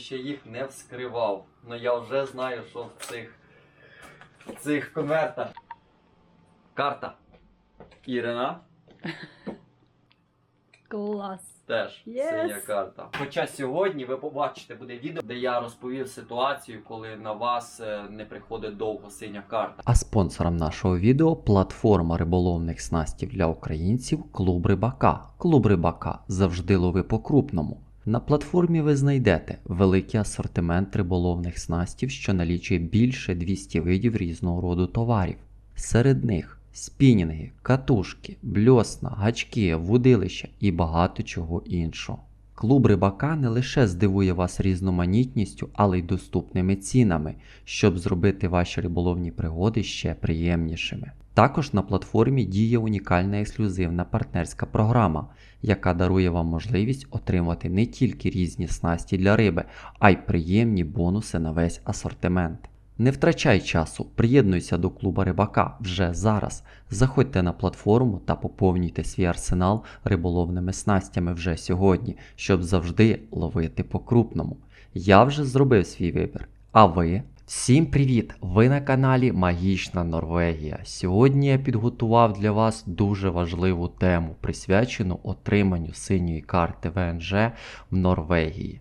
ще їх не вскривав. Ну я вже знаю, що в цих, в цих конвертах. Карта. Ірина Клас. теж Yes. синя карта. Хоча сьогодні ви побачите буде відео, де я розповів ситуацію, коли на вас е, не приходить довго синя карта. А спонсором нашого відео платформа риболовних снастів для українців Клуб Рибака. Клуб Рибака завжди лови по крупному. На платформі ви знайдете великий асортимент риболовних снастів, що налічує більше 200 видів різного роду товарів. Серед них спінінги, катушки, бльосна, гачки, вудилища і багато чого іншого. Клуб рибака не лише здивує вас різноманітністю, але й доступними цінами, щоб зробити ваші риболовні пригоди ще приємнішими. Також на платформі діє унікальна ексклюзивна партнерська програма, яка дарує вам можливість отримати не тільки різні снасті для риби, а й приємні бонуси на весь асортимент. Не втрачай часу, приєднуйся до клуба рибака вже зараз. Заходьте на платформу та поповнюйте свій арсенал риболовними снастями вже сьогодні, щоб завжди ловити по крупному. Я вже зробив свій вибір. А ви? Всім привіт! Ви на каналі Магічна Норвегія. Сьогодні я підготував для вас дуже важливу тему, присвячену отриманню синьої карти ВНЖ в Норвегії.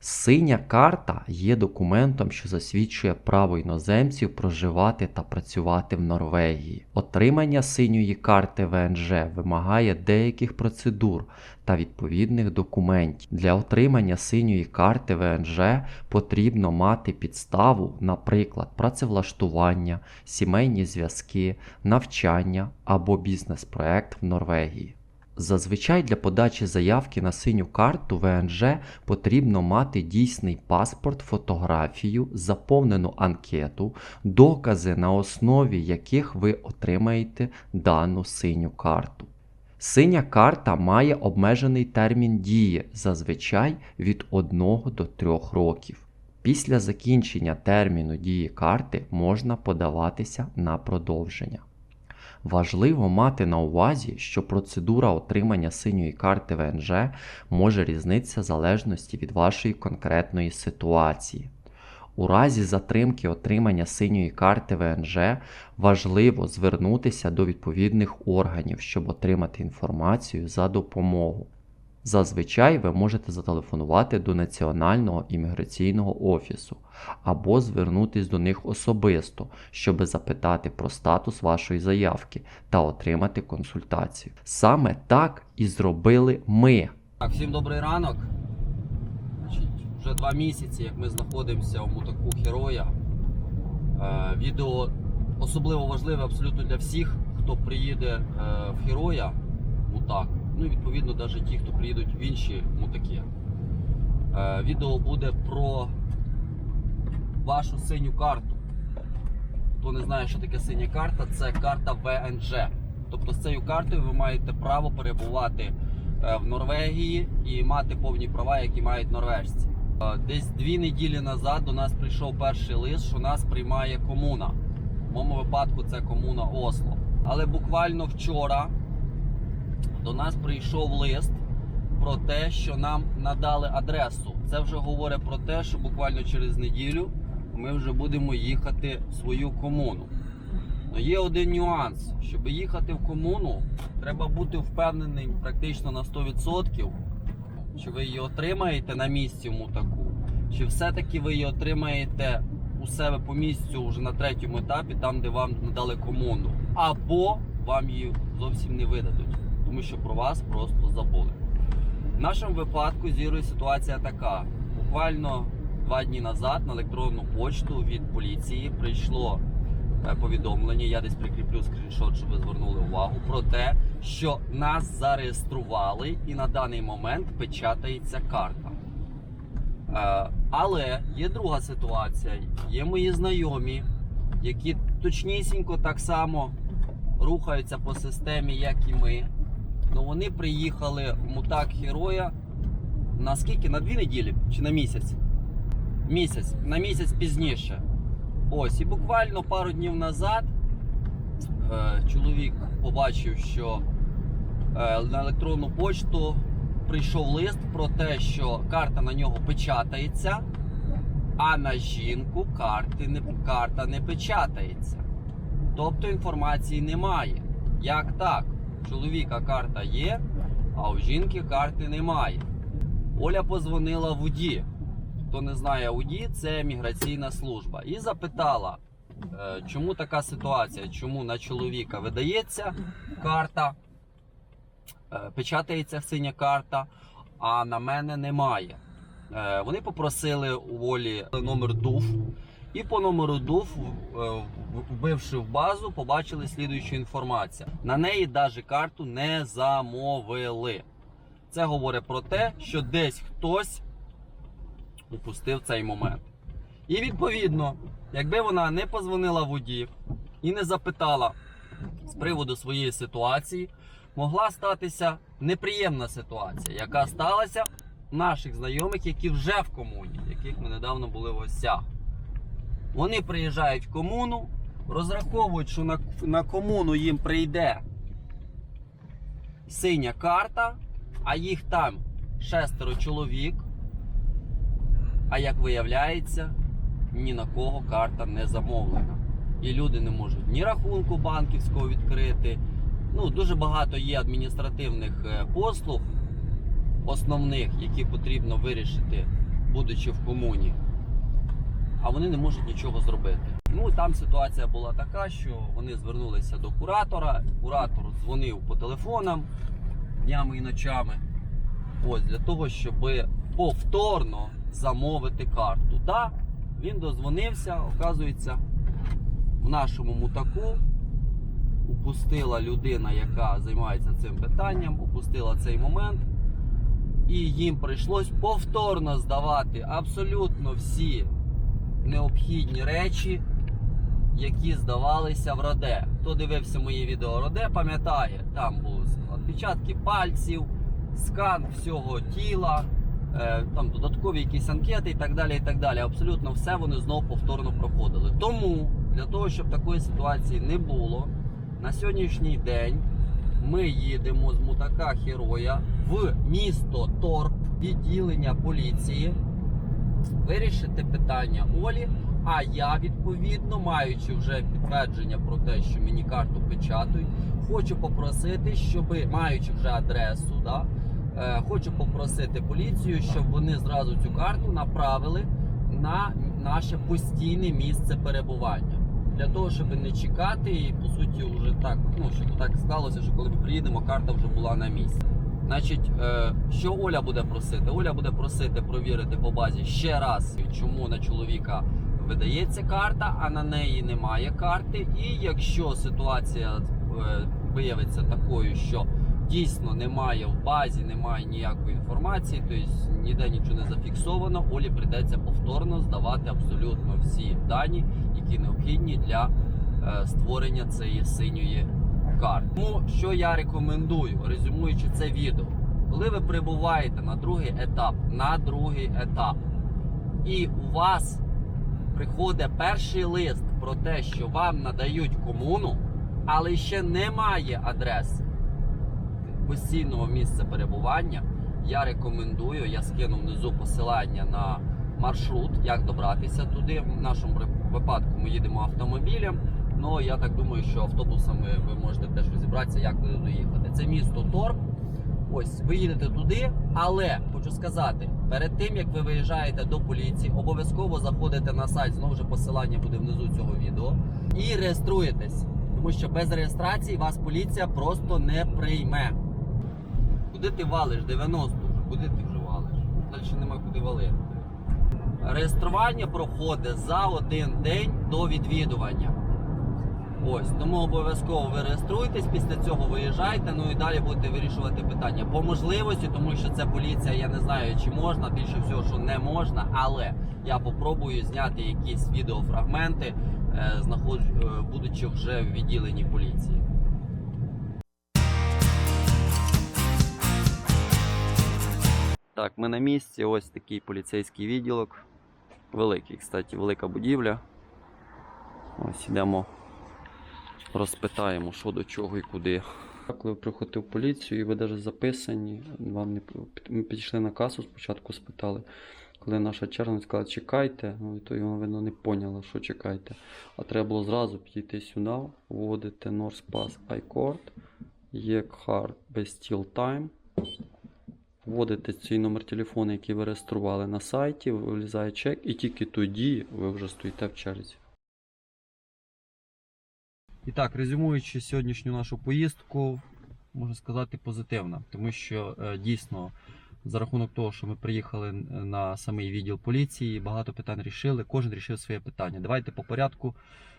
Синя карта є документом, що засвідчує право іноземців проживати та працювати в Норвегії. Отримання синьої карти ВНЖ вимагає деяких процедур та відповідних документів. Для отримання синьої карти ВНЖ потрібно мати підставу, наприклад, працевлаштування, сімейні зв'язки, навчання або бізнес-проект в Норвегії. Зазвичай для подачі заявки на синю карту ВНЖ потрібно мати дійсний паспорт, фотографію, заповнену анкету, докази, на основі яких ви отримаєте дану синю карту. Синя карта має обмежений термін дії, зазвичай від 1 до 3 років. Після закінчення терміну дії карти можна подаватися на продовження. Важливо мати на увазі, що процедура отримання синьої карти ВНЖ може різнитися в залежності від вашої конкретної ситуації. У разі затримки отримання синьої карти ВНЖ важливо звернутися до відповідних органів, щоб отримати інформацію за допомогу. Зазвичай ви можете зателефонувати до Національного імміграційного офісу або звернутись до них особисто, щоб запитати про статус вашої заявки та отримати консультацію. Саме так і зробили ми. Так, всім добрий ранок. Вже два місяці, як ми знаходимося у мутаку героя. Е, відео особливо важливе абсолютно для всіх, хто приїде е, в героя мутак. Ну і відповідно навіть ті, хто приїдуть в інші мутаки. Е, відео буде про вашу синю карту. Хто не знає, що таке синя карта, це карта ВНЖ. Тобто з цією картою ви маєте право перебувати е, в Норвегії і мати повні права, які мають норвежці. Е, Десь дві неділі назад до нас прийшов перший лист, що нас приймає комуна. В моєму випадку це комуна Осло. Але буквально вчора до нас прийшов лист про те, що нам надали адресу. Це вже говорить про те, що буквально через неділю ми вже будемо їхати в свою комуну. Но є один нюанс. Щоб їхати в комуну, треба бути впевненим практично на 100%, що ви її отримаєте на місці в мутаку, чи все-таки ви її отримаєте у себе по місцю вже на третьому етапі, там, де вам надали комуну. Або вам її зовсім не видадуть, тому що про вас просто забули. В нашому випадку з Ірою ситуація така. Буквально два дні назад на електронну почту від поліції прийшло е, повідомлення. Я десь прикріплю скріншот, щоб ви звернули увагу про те, що нас зареєстрували і на даний момент печатається карта. Е, Але є друга ситуація. Є мої знайомі, які точнісінько так само рухаються по системі, як і ми. Ну вони приїхали в мутак героя на скільки? На дві неділі чи на місяць? Місяць, на місяць пізніше. Ось, і буквально пару днів назад е, чоловік побачив, що е, на електронну почту прийшов лист про те, що карта на нього печатається, а на жінку карти не, карта не печатається. Тобто інформації немає. Як так? У чоловіка карта є, а у жінки карти немає. Оля позвонила в УДІ. Хто не знає УДІ, це міграційна служба. І запитала, е, чому така ситуація, чому на чоловіка видається карта, е, печатається синя карта, а на мене немає. Е, Вони попросили у Олі номер ДУФ. І по номеру ДУФ, е, вбивши в базу, побачили слідуючу інформацію. На неї навіть карту не замовили. Це говорить про те, що десь хтось упустив цей момент. І відповідно, якби вона не позвонила водію і не запитала з приводу своєї ситуації, могла статися неприємна ситуація, яка сталася наших знайомих, які вже в комуні, яких ми недавно були в гостях. Вони приїжджають в комуну, розраховують, що на, на комуну їм прийде синя карта, а їх там шестеро чоловік. А як виявляється, ні на кого карта не замовлена. І люди не можуть ні рахунку банківського відкрити. Ну, дуже багато є адміністративних е, послуг, основних, які потрібно вирішити, будучи в комуні. А вони не можуть нічого зробити. Ну там ситуація була така, що вони звернулися до куратора. Куратор дзвонив по телефонам днями і ночами. Ось для того, щоб повторно замовити карту. Да, він дозвонився, оказується, в нашому мутаку упустила людина, яка займається цим питанням, упустила цей момент. І їм прийшлось повторно здавати абсолютно всі необхідні речі, які здавалися в Роде. Хто дивився мої відео Роде, пам'ятає, там були відпечатки пальців, скан всього тіла, е, там додаткові якісь анкети і так далі. і так далі. Абсолютно все вони знову повторно проходили. Тому для того, щоб такої ситуації не було, на сьогоднішній день ми їдемо з мутака Героя в місто Торп, відділення поліції, вирішити питання Олі. А я відповідно, маючи вже підтвердження про те, що мені карту печатають, хочу попросити, щоб маючи вже адресу, да, е, хочу попросити поліцію, щоб вони зразу цю карту направили на наше постійне місце перебування. Для того, щоб не чекати, і по суті, вже так, ну щоб так склалося, що коли ми приїдемо, карта вже була на місці. Значить, е, що Оля буде просити? Оля буде просити провірити по базі ще раз, чому на чоловіка видається карта, а на неї немає карти. І якщо ситуація е, виявиться такою, що дійсно немає в базі, немає ніякої інформації, тобто ніде нічого не зафіксовано, Олі прийдеться повторно здавати абсолютно всі дані, які необхідні для е, створення цієї синьої карти. Тому що я рекомендую, резюмуючи це відео, коли ви прибуваєте на другий етап, на другий етап, і у вас приходить перший лист про те, що вам надають комуну, але ще немає адреси постійного місця перебування, я рекомендую, я скину внизу посилання на маршрут, як добратися туди. В нашому випадку ми їдемо автомобілем. Ну я так думаю, що автобусами ви можете теж розібратися, як туди доїхати. Це місто Торп. Ось ви їдете туди, але хочу сказати, перед тим як ви виїжджаєте до поліції, обов'язково заходите на сайт, знову ж посилання буде внизу цього відео, і реєструєтесь. Тому що без реєстрації вас поліція просто не прийме. Куди ти валиш? 90 вже, куди ти вже валиш? Далі нема куди валити. Реєстрування проходить за один день до відвідування. Ось, тому обов'язково ви реєструєтесь, після цього виїжджайте, ну і далі будете вирішувати питання. По можливості, тому що це поліція, я не знаю, чи можна, більше всього, що не можна, але я попробую зняти якісь відеофрагменти, е, е, будучи вже в відділенні поліції. Так, ми на місці, ось такий поліцейський відділок. Великий, кстати, велика будівля. Ось ідемо, розпитаємо, що до чого і куди. Коли приходив в поліцію, і ви навіть записані, вам не ми підійшли на касу, спочатку спитали. Коли наша черга, вони сказали, чекайте, ну то вона, видно, не поняла, що чекайте. А треба було зразу підійти сюди, вводити North Pass iCord, без Steel Time, вводите цей номер телефону, який ви реєстрували на сайті, вилізає чек, і тільки тоді ви вже стоїте в черзі. І так, резюмуючи сьогоднішню нашу поїздку, можна сказати позитивна, тому що е, дійсно за рахунок того, що ми приїхали на самий відділ поліції, багато питань рішили, кожен рішив своє питання. Давайте по порядку,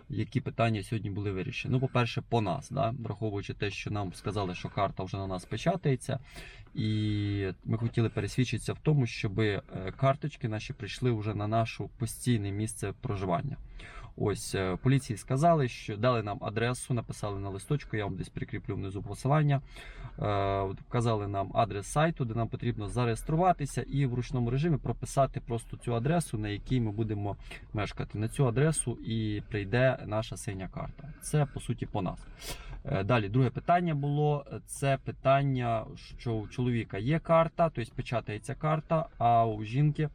які питання сьогодні були вирішені. Ну, по-перше, по нас, да? враховуючи те, що нам сказали, що карта вже на нас печатається, і ми хотіли пересвідчитися в тому, щоб е, карточки наші прийшли вже на наше постійне місце проживання. Ось е, поліції сказали, що дали нам адресу, написали на листочку, я вам десь прикріплю внизу посилання. Е, Вказали нам адрес сайту, де нам потрібно зареєструватися і в ручному режимі прописати просто цю адресу, на якій ми будемо мешкати. На цю адресу і прийде наша синя карта. Це по суті по нас. Е, Далі, друге питання було: це питання, що у чоловіка є карта, тобто печатається карта, а у жінки.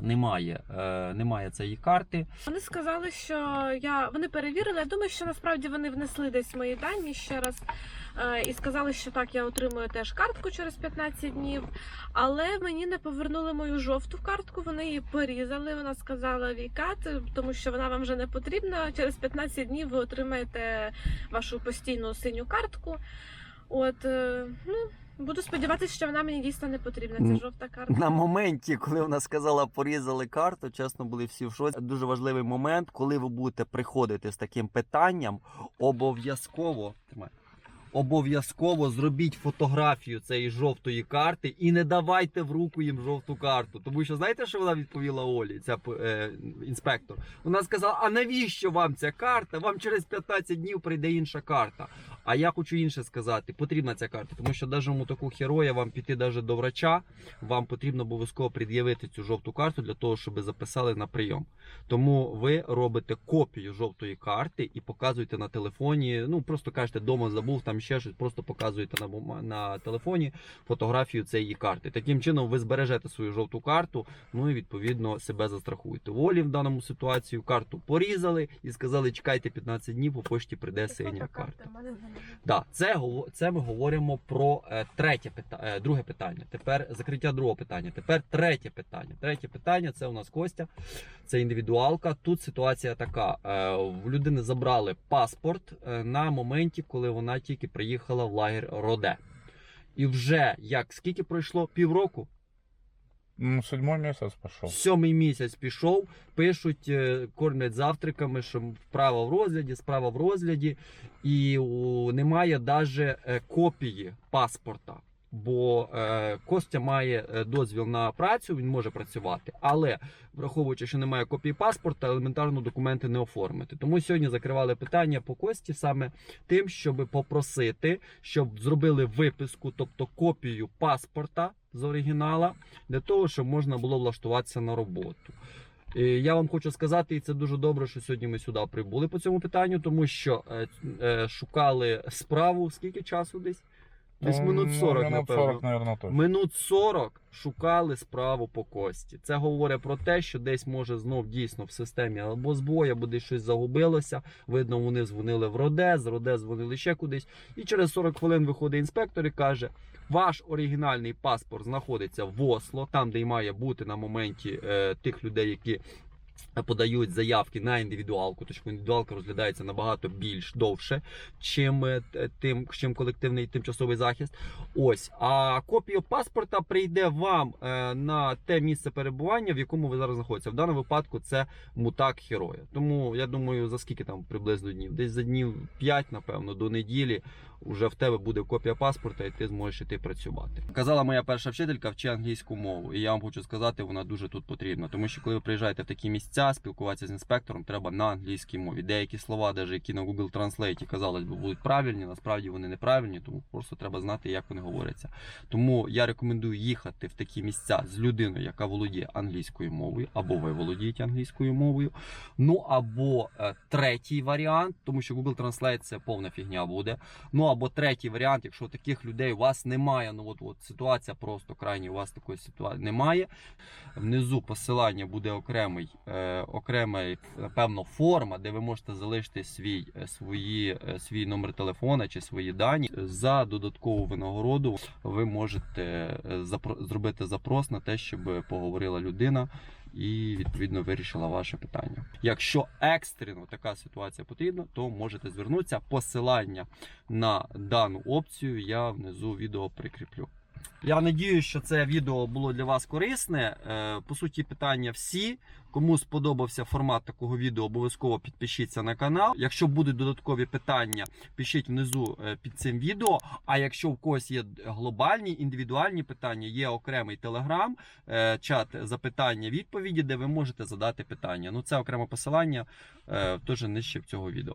Немає, е, немає цієї карти. Вони сказали, що я вони перевірили. Я думаю, що насправді вони внесли десь мої дані ще раз е, і сказали, що так, я отримую теж картку через 15 днів. Але мені не повернули мою жовту картку. Вони її порізали. Вона сказала вікат, тому що вона вам вже не потрібна. Через 15 днів ви отримаєте вашу постійну синю картку. От е, ну буду сподіватися, що вона мені дійсно не потрібна. Ця жовта картка. На моменті, коли вона сказала, порізали карту, чесно були всі в шоці. Дуже важливий момент, коли ви будете приходити з таким питанням, обов'язково обов'язково зробіть фотографію цієї жовтої карти і не давайте в руку їм жовту карту. Тому що знаєте, що вона відповіла Олі, ця е, інспектор? Вона сказала: а навіщо вам ця карта? Вам через 15 днів прийде інша карта. А я хочу інше сказати: потрібна ця карта, тому що навіть у таку героя вам піти даже до врача, вам потрібно обов'язково пред'явити цю жовту карту для того, щоб записали на прийом. Тому ви робите копію жовтої карти і показуєте на телефоні. Ну просто кажете, дома забув там ще щось, просто показуєте на на телефоні фотографію цієї карти. Таким чином ви збережете свою жовту карту, ну і відповідно себе застрахуєте. Волі в даному ситуацію карту порізали і сказали, чекайте 15 днів, по пошті прийде синя карта. Да, це це ми говоримо про е, третє питання, е, друге питання. Тепер закриття другого питання. Тепер третє питання. Третє питання це у нас Костя, це індивідуалка. Тут ситуація така: е, в людини забрали паспорт на моменті, коли вона тільки приїхала в лагер Роде. І вже як скільки пройшло? Півроку? Ну, седьмой месяц пошел. Сьомий місяць пішов, пишуть, е, кормлять завтраками, що вправа в розгляді, справа в розгляді, і у, немає навіть копії паспорта. Бо е, Костя має е, дозвіл на працю, він може працювати, але враховуючи, що немає копії паспорта, елементарно документи не оформити. Тому сьогодні закривали питання по Кості саме тим, щоб попросити, щоб зробили виписку, тобто копію паспорта з оригінала, для того, щоб можна було влаштуватися на роботу. Я вам хочу сказати, і це дуже добре, що сьогодні ми сюди прибули по цьому питанню, тому що е, е, шукали справу скільки часу десь? Десь Ну, минут 40, минут напевно. 40, наверное, точно. Минут 40 шукали справу по кості. Це говорить про те, що десь може знов дійсно в системі або збой, або десь щось загубилося. Видно, вони дзвонили в Роде, з Роде дзвонили ще кудись. І через 40 хвилин виходить інспектор і каже: ваш оригінальний паспорт знаходиться в Осло, там, де й має бути на моменті е, тих людей, які. Подають заявки на індивідуалку, тому що індивідуалка розглядається набагато більш довше, чим, е, тим, чим колективний тимчасовий захист. Ось, а копія паспорта прийде вам е, на те місце перебування, в якому ви зараз знаходитеся. В даному випадку це мутак героя. Тому я думаю, за скільки там приблизно днів? Десь за днів 5, напевно, до неділі вже в тебе буде копія паспорта, і ти зможеш іти працювати. Казала моя перша вчителька, вчи англійську мову, і я вам хочу сказати, вона дуже тут потрібна. Тому що коли ви приїжджаєте в такі місця. спілкуватися з інспектором треба на англійській мові. Деякі слова, навіть які на Google Translate казалось би, будуть правильні, насправді вони неправильні, тому просто треба знати, як вони говоряться. Тому я рекомендую їхати в такі місця з людиною, яка володіє англійською мовою, або ви володієте англійською мовою. Ну або е, третій варіант, тому що Google Translate це повна фігня буде. Ну або третій варіант, якщо таких людей у вас немає, ну от, от ситуація просто крайні, у вас такої ситуації немає. Внизу посилання буде окремий, е, окремий, певно, форма, де ви можете залишити свій, е, свої, е, свій номер телефона чи свої дані. За додаткову винагороду ви можете е, запро- зробити запрос на те, щоб поговорила людина і відповідно вирішила ваше питання. Якщо екстрено така ситуація потрібна, то можете звернутися. Посилання на дану опцію я внизу відео прикріплю. Я надіюсь, що це відео було для вас корисне. Е, По суті, питання всі. Кому сподобався формат такого відео, обов'язково підпишіться на канал. Якщо будуть додаткові питання, пишіть внизу е, під цим відео. А якщо в когось є глобальні індивідуальні питання, є окремий телеграм, е, чат запитання, відповіді, де ви можете задати питання. Ну це окреме посилання, теж нижче в цього відео.